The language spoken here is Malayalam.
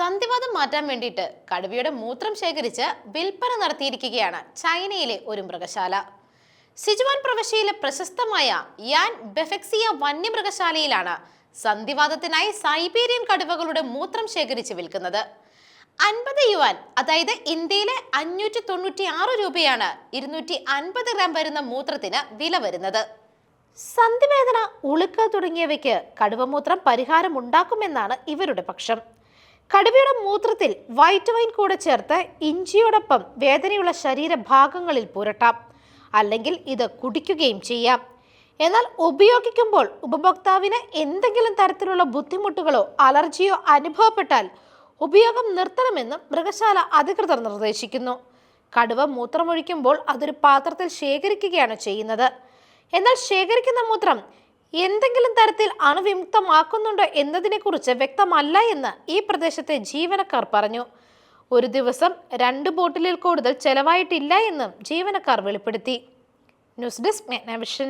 സന്ധിവാദം മാറ്റാൻ വേണ്ടിയിട്ട് കടുവയുടെ മൂത്രം ശേഖരിച്ച് വിൽപ്പന നടത്തിയിരിക്കുകയാണ് ചൈനയിലെ ഒരു മൃഗശാല. സിജുവാൻ പ്രവിശ്യയിലെ പ്രശസ്തമായ യാൻ ബെഫെക്സിയ വന്യമൃഗശാലയിലാണ് സന്ധിവാദത്തിനായി സൈബീരിയൻ കടുവകളുടെ മൂത്രം ശേഖരിച്ച് വിൽക്കുന്നത്. അൻപത് യുവാൻ അതായത് ഇന്ത്യയിലെ അഞ്ഞൂറ്റി തൊണ്ണൂറ്റി ആറ് രൂപയാണ് ഇരുന്നൂറ്റി അൻപത് ഗ്രാം വരുന്ന മൂത്രത്തിന് വില വരുന്നത്. സന്ധിവേദന ഉളുക്ക തുടങ്ങിയവയ്ക്ക് കടുവമൂത്രം പരിഹാരം ഉണ്ടാക്കുമെന്നാണ് ഇവരുടെ പക്ഷം. കടുവയുടെ മൂത്രത്തിൽ വൈറ്റ് വൈൻ കൂടെ ചേർത്ത് ഇഞ്ചിയോടൊപ്പം വേദനയുള്ള ശരീരഭാഗങ്ങളിൽ പുരട്ടാം. അല്ലെങ്കിൽ ഇത് കുടിക്കുകയും ചെയ്യാം. എന്നാൽ ഉപയോഗിക്കുമ്പോൾ ഉപഭോക്താവിന് എന്തെങ്കിലും തരത്തിലുള്ള ബുദ്ധിമുട്ടുകളോ അലർജിയോ അനുഭവപ്പെട്ടാൽ ഉപയോഗം നിർത്തണമെന്ന് മൃഗശാല അധികൃതർ നിർദ്ദേശിക്കുന്നു. കടുവ മൂത്രമൊഴിക്കുമ്പോൾ അതൊരു പാത്രത്തിൽ ശേഖരിക്കുകയാണ് ചെയ്യുന്നത്. എന്നാൽ ശേഖരിക്കുന്ന മൂത്രം എന്തെങ്കിലും തരത്തിൽ അണുവിമുക്തമാക്കുന്നുണ്ടോ എന്നതിനെക്കുറിച്ച് വ്യക്തമല്ല എന്ന് ഈ പ്രദേശത്തെ ജീവനക്കാർ പറഞ്ഞു. ഒരു ദിവസം രണ്ട് ബോട്ടിലിൽ കൂടുതൽ ചെലവായിട്ടില്ല എന്നും ജീവനക്കാർ വെളിപ്പെടുത്തി. News desk മെഗ്നവിഷൻ